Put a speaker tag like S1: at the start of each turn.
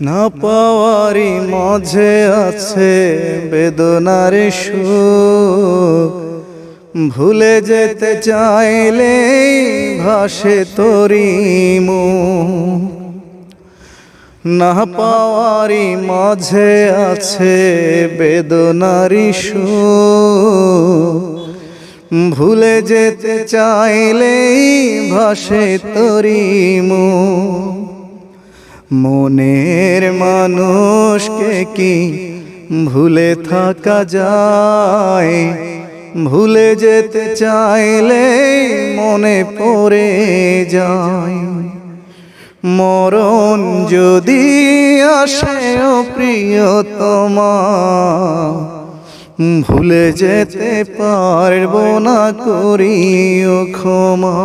S1: না পাওয়ারি মাঝে আছে বেদনার সুখ ভুলে যেতে চাইলে ভাসে তরি না পাওয়ারি মাঝে আছে বেদনারি সুখ ভুলে যেতে চাইলেই ভাসে তরি মুখ। মনের মানুষকে কি ভুলে থাকা যায়? ভুলে যেতে চাইলে মনে পড়ে যায়। মরণ যদি আসে প্রিয় প্রিয়তমা, ভুলে যেতে পারব না করিও ক্ষমা।